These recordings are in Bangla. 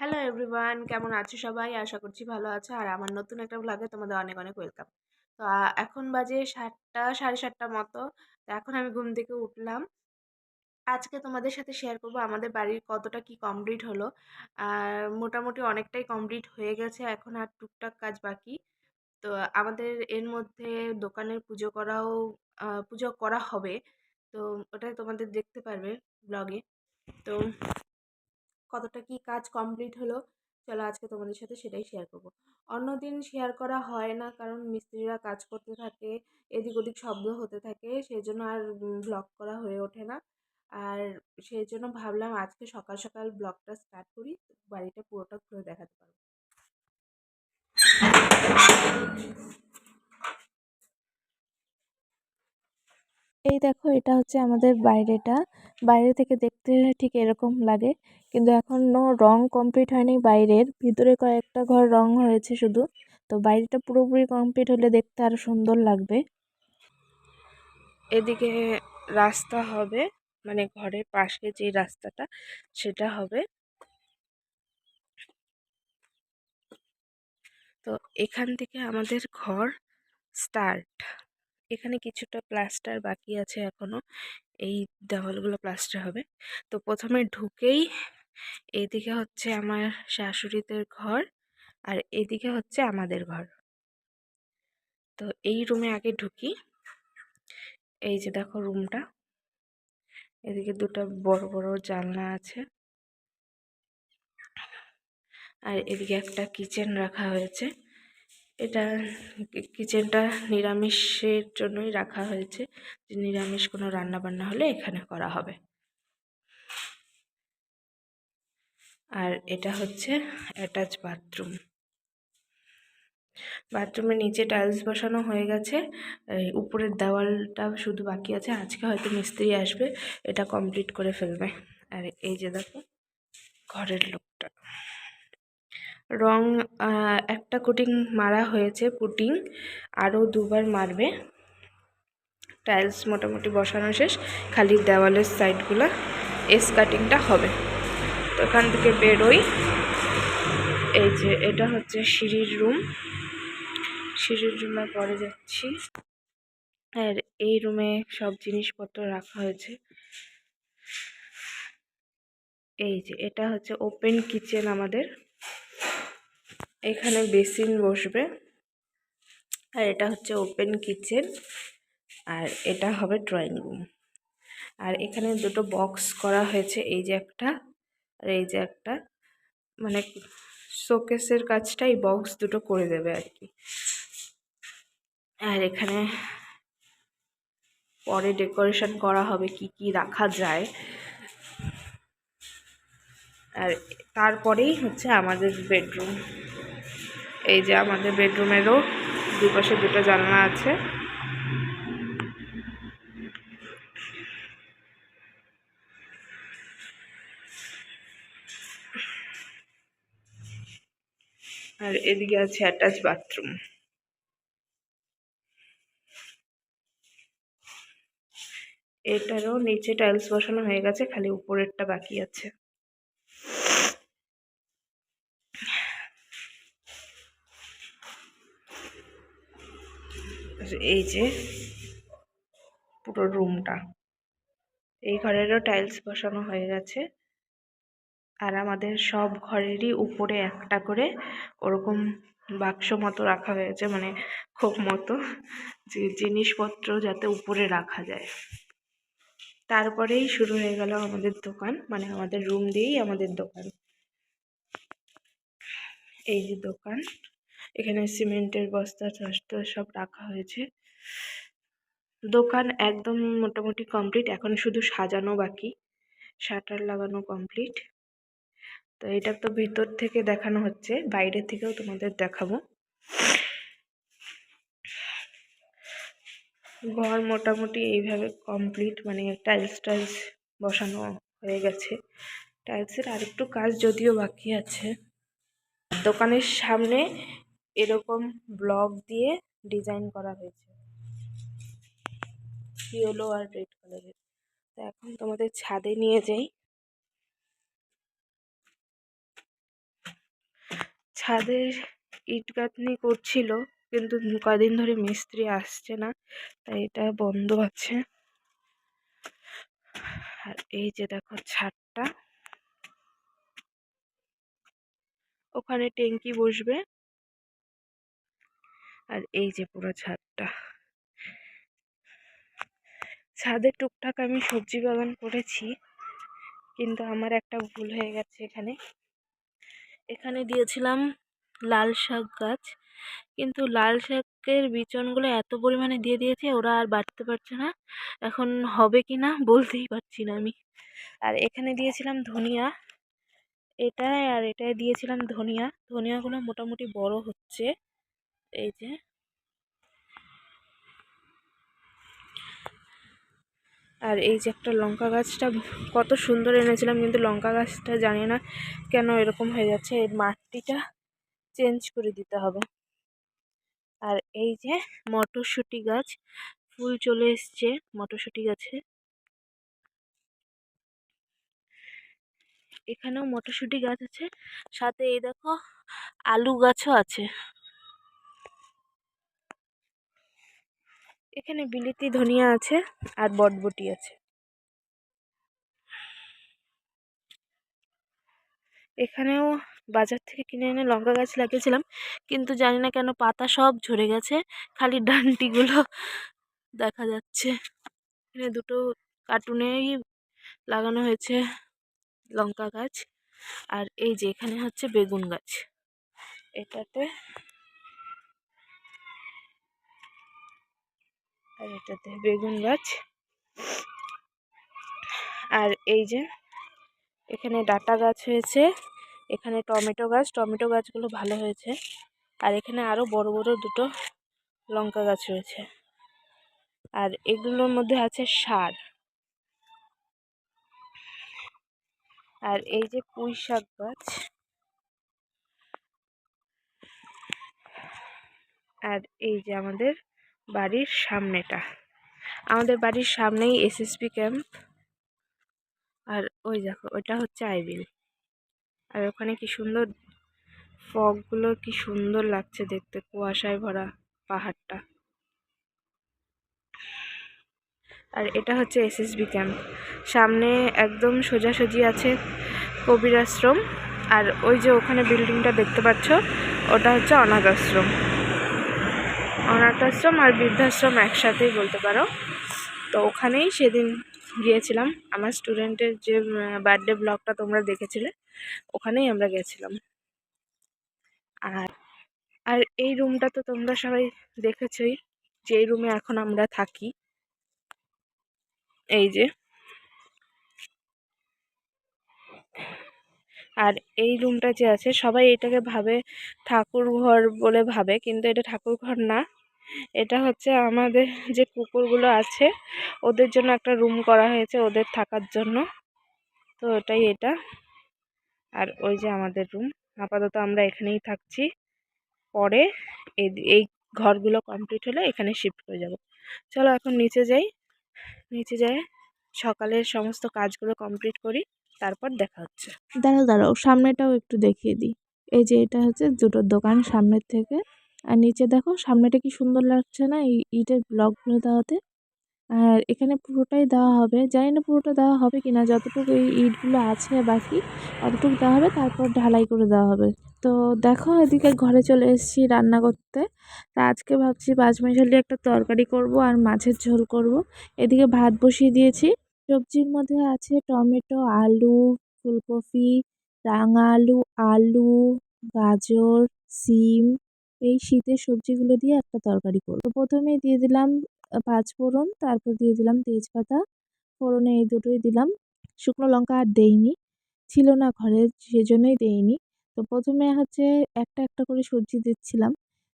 হ্যালো এভরিওয়ান কেমন আছো সবাই? আশা করছি ভালো আছো। আর আমার নতুন একটা ব্লগে তোমাদের অনেক অনেক ওয়েলকাম তো এখন বাজে সাতটা, সাড়ে সাতটা মতো। তো, এখন আমি ঘুম থেকে উঠলাম। আজকে তোমাদের সাথে শেয়ার করব আমাদের বাড়ির কতটা কি কমপ্লিট হলো। আর মোটামুটি অনেকটাই কমপ্লিট হয়ে গেছে। এখন আর টুকটাক কাজ বাকি। তো, আমাদের এর মধ্যে দোকানের পুজো করাও পুজো করা হবে। তো ওটা তোমাদের দেখতে পারবে ব্লগে তো কতটা কি কাজ কমপ্লিট হলো, চলো আজকে তোমাদের সাথে সেটাই শেয়ার করব। অন্যদিন শেয়ার করা হয় না, কারণ মিস্ত্রিরা কাজ করতে থাকে, এদিক ওদিক শব্দ হতে থাকে, সেই জন্য আর ব্লগ করা হয়ে ওঠে না। আর সেই জন্য ভাবলাম আজকে সকাল সকাল ব্লগটা স্টার্ট করি, বাড়িটা পুরোটা ঘুরে দেখাতে পারব। এই দেখো, এটা হচ্ছে আমাদের বাইরেটা। বাইরে থেকে দেখতে ঠিক এরকম লাগে। কিন্তু এখনও রং কমপ্লিট হয়নি বাইরের। ভিতরে কয়েকটা ঘর রং হয়েছে শুধু। তো বাইরেটা পুরোপুরি কমপ্লিট হলে দেখতে আরও সুন্দর লাগবে। এদিকে রাস্তা হবে। মানে ঘরের পাশে যে রাস্তাটা, সেটা হবে। তো এখান থেকে আমাদের ঘর স্টার্ট এখানে কিছুটা প্লাস্টার বাকি আছে এখনও এই দেওয়ালগুলো প্লাস্টার হবে। তো প্রথমে ঢুকেই এইদিকে হচ্ছে আমার শাশুড়িদের ঘর আর এদিকে হচ্ছে আমাদের ঘর। তো এই রুমে আগে ঢুকি। এই যে দেখো রুমটা। এদিকে দুটো বড় বড় জানলা আছে। আর এদিকে একটা কিচেন রাখা হয়েছে। এটা কিচেনটা নিরামিষের জন্যই রাখা হয়েছে। যে নিরামিষ কোনো রান্না বান্না হলে এখানে করা হবে। আর এটা হচ্ছে অ্যাটাচ বাথরুম বাথরুমের নিচে টাইলস বসানো হয়ে গেছে। উপরের দেওয়ালটা শুধু বাকি আছে। আজকে হয়তো মিস্ত্রি আসবে, এটা কমপ্লিট করে ফেলবে। আর এই যে দেখো, ঘরের লোকটা। রং একটা কোটিং মারা হয়েছে পুটিং, আরও দুবার মারবে। টাইলস মোটামুটি বসানো শেষ, খালি দেওয়ালের সাইডগুলো এস কাটিংটা হবে। তো এখান থেকে বেরোই। এই যে, এটা হচ্ছে সিঁড়ির রুম সিঁড়ির রুমে পরে যাচ্ছি। আর এই রুমে সব জিনিসপত্র রাখা হয়েছে। এই যে, এটা হচ্ছে ওপেন কিচেন আমাদের। এখানে বেসিন বসবে। আর এটা হচ্ছে ওপেন কিচেন। আর এটা হবে ড্রয়িং রুম। আর এখানে দুটো বক্স করা হয়েছে, এই যে একটা আর এই যে একটা। মানে শোকেসের কাজটা এই বক্স দুটো করে দেবে আর কি। আর এখানে পরে ডেকোরেশন করা হবে, কি কি রাখা যায়। তারপরেই হচ্ছে আমাদের বেডরুম। এই যে আমাদের বেডরুমেরও দুপাশে দুটো জানলা আছে। আর এদিকে আছে অ্যাটাচ বাথরুম এটারও নিচে টাইলস বসানো হয়ে গেছে, খালি উপরেরটা বাকি আছে। এই যে পুরো রুমটা। এই ঘরেরও টাইলস বসানো হয়ে গেছে। আর আমাদের সব ঘরেরই উপরে একটা করে ওরকম বাক্স মতো রাখা হয়েছে মানে খোপ মতো, যে জিনিসপত্র যাতে উপরে রাখা যায়। তারপরেই শুরু হয়ে গেল আমাদের দোকান মানে আমাদের রুম দিয়েই আমাদের দোকান। এই যে দোকান। এখানে সিমেন্টের বস্তা টস্তা সব রাখা হয়েছে। দোকান একদম মোটামুটি কমপ্লিট এখন শুধু সাজানো বাকি। শাটার লাগানো কমপ্লিট তো এটা তো ভিতর থেকে দেখানো হচ্ছে, বাইরে থেকেও তোমাদের দেখাবো। ঘর মোটামুটি এইভাবে কমপ্লিট মানে টাইলস টাইলস বসানো হয়ে গেছে। টাইলসের আরেকটু কাজ যদিও বাকি আছে। দোকানের সামনে এরকম ব্লক দিয়ে ডিজাইন করা হয়েছে। ইয়েলো আর রেড কালারের। তো এখন তোমাদের ছাদে নিয়ে যাই। ছাদের ইট গাঁথনি করছিল, কিন্তু কদিন ধরে মিস্ত্রি আসছে না, তাই এটা বন্ধ আছে। আর এই যে দেখো ছাদটা। ওখানে ট্যাঙ্কি বসবে। আর এই যে পুরো ছাদটা। ছাদে টুকটাক আমি সবজি বাগান করেছি, কিন্তু আমার একটা ভুল হয়ে গেছে এখানে। এখানে দিয়েছিলাম লাল শাক গাছ, কিন্তু লাল শাকের বিচনগুলো এত পরিমাণে দিয়ে দিয়েছে, ওরা আর বাড়তে পারছে না। এখন হবে কি না বলতেই পারছি না আমি। আর এখানে দিয়েছিলাম ধনিয়া এটায় আর এটায় দিয়েছিলাম ধনিয়া। ধনিয়াগুলো মোটামুটি বড় হচ্ছে। এই যে। আর এই যে একটা লঙ্কা গাছটা, কত সুন্দর এনেছিলাম কিন্তু লঙ্কা গাছটা জানি না কেন এরকম হয়ে যাচ্ছে এর মাটিটা চেঞ্জ করে দিতে হবে। আর এই যে মটরশুঁটি গাছ, ফুল চলে এসছে মটরশুঁটি গাছে। এখানেও মটরশুঁটি গাছ আছে, সাথে এই দেখো আলু গাছও আছে। এখানে বিলিতি ধনিয়া আছে আর বটবটি আছে। এখানেও বাজার থেকে কিনে এনে লঙ্কা গাছ লাগিয়েছিলাম, কিন্তু জানি না কেন পাতা সব ঝরে গেছে, খালি ডান্টিগুলো দেখা যাচ্ছে। এখানে দুটো কার্টুনেই লাগানো হয়েছে লঙ্কা গাছ, আর এই যে এখানে হচ্ছে বেগুন গাছ। এটাতে আর এটাতে বেগুন গাছ। আর এই যে এখানে ডাটা গাছ হয়েছে, এখানে টমেটো গাছ, টমেটো গাছগুলো ভালো হয়েছে। আর এখানে আরও বড় বড় দুটো লঙ্কা গাছ রয়েছে আর এগুলোর মধ্যে আছে সার। আর এই যে পুঁই শাক গাছ। আর এই যে আমাদের বাড়ির সামনেটা। আমাদের বাড়ির সামনেই এসএসবি ক্যাম্প। আর ওই দেখো, ওইটা হচ্ছে আইবিল আর ওখানে কি সুন্দর ফগগুলো কি সুন্দর লাগছে দেখতে, কুয়াশায় ভরা পাহাড়টা। আর এটা হচ্ছে এসএসবি ক্যাম্প। সামনে একদম সোজাসুজি আছে কবির আশ্রম। আর ওই যে ওখানে বিল্ডিংটা দেখতে পাচ্ছ, ওটা হচ্ছে অনাথ আশ্রম। অনাথ আশ্রম আর বৃদ্ধাশ্রম একসাথেই বলতে পারো। তো ওখানেই সেদিন গিয়েছিলাম। আমার স্টুডেন্টের যে বার্থডে ব্লগটা তোমরা দেখেছিলে, ওখানেই আমরা গেছিলাম। আর আর এই রুমটা তো তোমরা সবাই দেখেছই, যে এই রুমে এখন আমরা থাকি। এই যে। আর এই রুমটা যে আছে, সবাই এটাকে ভাবে ঠাকুর ঘর বলে ভাবে, কিন্তু এটা ঠাকুর ঘর না। এটা হচ্ছে আমাদের যে কুকুরগুলো আছে, ওদের জন্য একটা রুম করা হয়েছে ওদের থাকার জন্য। তো ওটাই এটা। আর ওই যে আমাদের রুম আপাতত আমরা এখানেই থাকছি। পরে এই ঘরগুলো কমপ্লিট হলে এখানে শিফট হয়ে যাব। চলো এখন নিচে যাই। নিচে যাই। সকালের সমস্ত কাজগুলো কমপ্লিট করি। তারপর দেখা হচ্ছে। দাঁড়াও দাঁড়াও, সামনেটাও একটু দেখিয়ে দিই। এই যে এটা হচ্ছে দুটোর দোকান সামনের থেকে। আর নিচে দেখো সামনেটা কি সুন্দর লাগছে না? এই ইটের ব্লকগুলো দেওয়াতে। আর এখানে পুরোটাই দেওয়া হবে। জানি না পুরোটা দেওয়া হবে কি না যতটুকু এই ইটগুলো আছে বাকি, অতটুকু দেওয়া হবে। তারপর ঢালাই করে দেওয়া হবে। তো দেখো এদিকে ঘরে চলে এসেছি রান্না করতে। তা আজকে ভাবছি পাঁচমিশালি একটা তরকারি করব আর মাছের ঝোল করব। এদিকে ভাত বসিয়ে দিয়েছি। সবজির মধ্যে আছে টমেটো, আলু, ফুলকপি, রাঙা আলু আলু, গাজর, সিম এই শীতের সবজিগুলো দিয়ে একটা তরকারি করব। প্রথমে দিয়ে দিলাম পাঁচ ফোড়ন, তারপর দিয়ে দিলাম তেজপাতা। ফোড়নে এই দুটোই দিলাম। শুকনো লঙ্কা আর দেইনি, ছিল না ঘরে, সেজন্যই দেইনি। তো প্রথমে হচ্ছে একটা একটা করে সবজি দিচ্ছিলাম।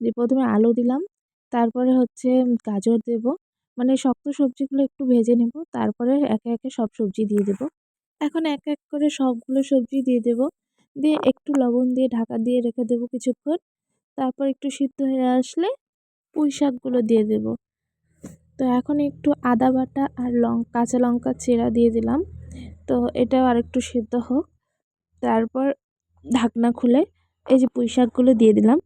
দিয়ে প্রথমে আলু দিলাম, তারপরে হচ্ছে গাজর দেব। মানে শক্ত সবজিগুলো একটু ভেজে নেব, তারপরে একে একে সব সবজি দিয়ে দেব। এখন এক এক করে সবগুলো সবজি দিয়ে দেব। দিয়ে একটু লবণ দিয়ে ঢাকা দিয়ে রেখে দেবো কিছুক্ষণ। তারপর একটু সিদ্ধ হয়ে আসলে পুঁই শাকগুলো দিয়ে দেব। তো এখন একটু আদা বাটা আর লং, কাঁচা লঙ্কা চেরা দিয়ে দিলাম। তো এটাও আর একটু সিদ্ধ হোক। তারপর ঢাকনা খুলে এই যে পুঁই শাকগুলো দিয়ে দিলাম।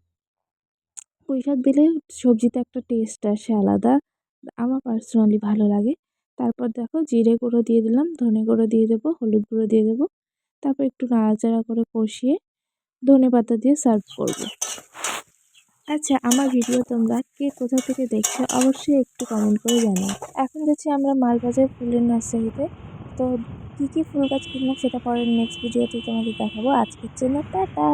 পুঁই শাক দিলে সবজিতে একটা টেস্ট আসে আলাদা। আমার পার্সোনালি ভালো লাগে। তারপর দেখো জিরে গুঁড়ো দিয়ে দিলাম, ধনে গুঁড়ো দিয়ে দেবো, হলুদ গুঁড়ো দিয়ে দেবো। তারপর একটু নাড়াচাড়া করে কষিয়ে ধনে পাতা দিয়ে সার্ভ করব। আচ্ছা আমার ভিডিও তোমরা কে কোথা থেকে দেখছ অবশ্যই একটু কমেন্ট করে জানাও। এখন যাচ্ছি আমরা মালবাজার ফুলের নার্সারিতে। তো কী কী ফুল গাছ কিনলাম সেটা পরের নেক্সট ভিডিওতে তোমাদের দেখাবো। আজকের জন্য টাটা!